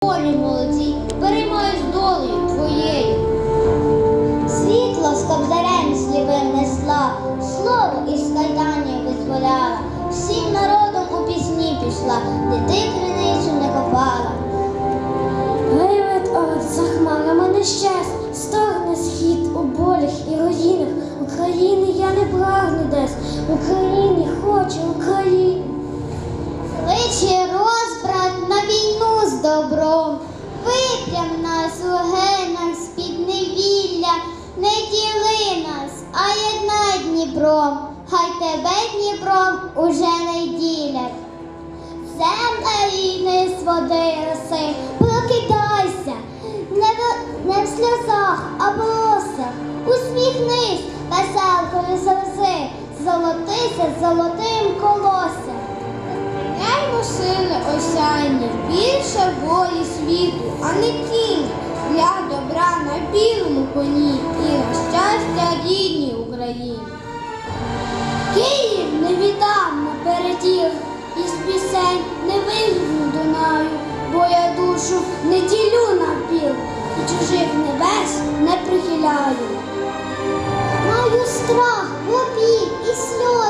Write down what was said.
Полі молодій, переймаюсь долею твоєю. Світло з кобзарем сліпим несла, слово із кайданів визволяла, всім народом у пісні пішла, де ти криницю не копала. Вивед от за хмарами нещасть, стогне схід у болях і руїнах. України я не прагну десь, нас у генах з-під невілля, не діли нас, а єднай Дніпром, хай тебе Дніпром уже не ділять. Земля війни з роси, прокидайся, не в, не в сльозах, а в росах. Усміхнись, веселкою завзи, золотися золотим колоссям. Яймо сили осяйні, більше волі світу, а не тінь коні і щастя рідній Україні. Київ не віддам напередів, із пісень не вигну Дунаю, бо я душу не ділю навпіл, і чужих небес не прихиляю. Маю страх, вопій і сльози.